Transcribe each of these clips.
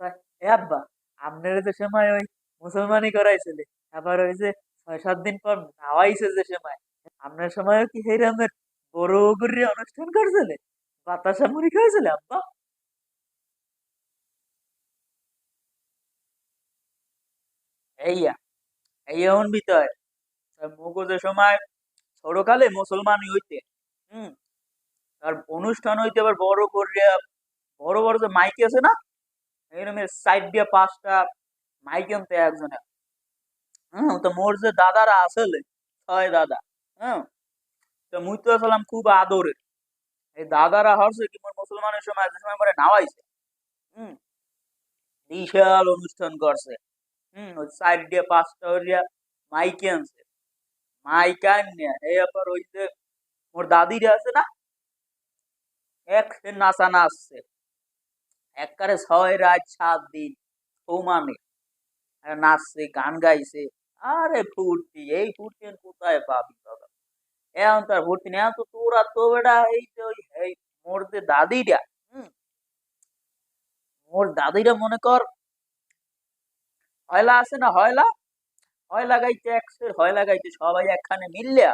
আব্বা যে সময় ওই মুসলমানি করাইছিলে, আবার ওই যে ছয় সাত দিন পর নাওয়াইছে যে সময়, আপনার সময় কি হেরামের বড় অনুষ্ঠান বাতাসা মুড়ি আব্বা? এইয়া এই এমন মগজের সময় ছোটকালে মুসলমান হইতে, হুম আর অনুষ্ঠান হইতে আবার বড় করিয়া বড় বড় যে মাইক আছে না এরকম সাইড দিয়ে পাঁচটা একজনে। হ্যাঁ তো মোর যে দাদারা ছয় দাদা হ্যাঁ তো মুই তো আসলাম খুব এই দাদারা হরছে কি মোর মুসলমানের সময় সময় হুম, বিশাল অনুষ্ঠান করছে। হুম, ওই সাইড দিয়ে পাঁচটা ওরিয়া মাইক আনছে। মাইক আনিয়া এই আবার ওই যে মোর দাদিরা আছে না, এক নাচা নাচছে একবারে ছয় রাত সাত দিন আর নাচছে গান গাইছে আরে ফুর্তি, এই ফুর্তি কোথায় পাবি বাবা? এখন তার ফুর্তি নেই তো তোরা তো বেটা এই যে ওই, এই মোর যে দাদিরা, হুম? মোর দাদিরা মনে কর, হয়লা আছে না হয়লা? হয়লা গাইতে একসের হয়লা গাইতে সবাই একখানে মিললিয়া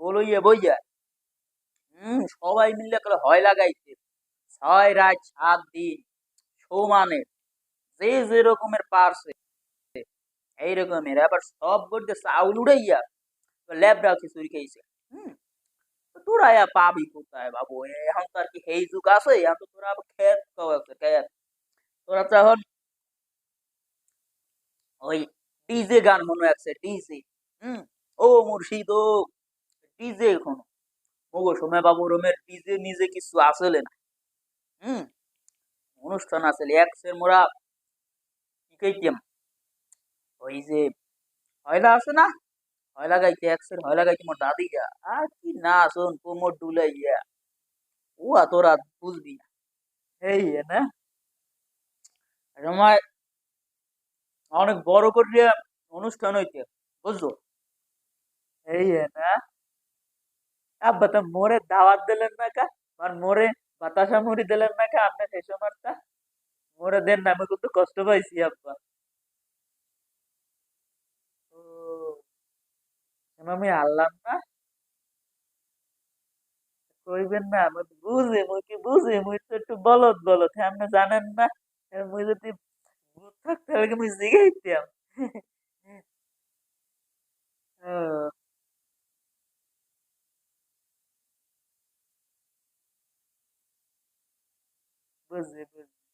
বলইয়ে বইয়া, হম? সবাই মিললে করে হয়লা গাইতে। ছয় রাত সাত দিন সমানে যে যে পারছে, এই রকমের। আবার সব করতে চাউল উড়াইয়া খিচুড়ি খাইছে। হুম? তোরা ইয়া পাবি কোথায় বাবু? এখন তো আর কি হেই যুগ আছে, এখন তো তোরা খেত খেত। তোরা ওই ডিজে গান মনে আছে, ডিজে। হুম? ও মুর্শিদ ও ডিজে এখন। ওগো সময় বাবু রমের ডিজে নিজে কিছু আসলে না। হুম? অনুষ্ঠান আসলে একসের মোরা কি কইতাম ওই যে হয়লা আছে না। হয়লা গাইতে একসের হয়লা গাইতে মোর দাদি আর কি না শোন কোমর ডুলাইয়া ও তোরা বুঝবি না। এই না? সময় অনেক বড় করে অনুষ্ঠান হইতে, বুঝছ? এই না? আব্বা, তো মোরে দাওয়াত দিলেন না কা? আর মোরে বাতাসা মুড়ি দিলেন না কা? আপনি সেই সময়টা? মোরে দেন না আমি কিন্তু কষ্ট পাইছি আব্বা। আমি আনলাম না? কইবেন না আমি বুঝি মুই কি বুঝি মুই তো একটু বলদ বলদ হ্যাঁ আপনি জানেন না? হ্যাঁ, মুই যদি ভূত থাকতে হলে মুই জিগাইতাম? ও। বুঝছি বুঝছি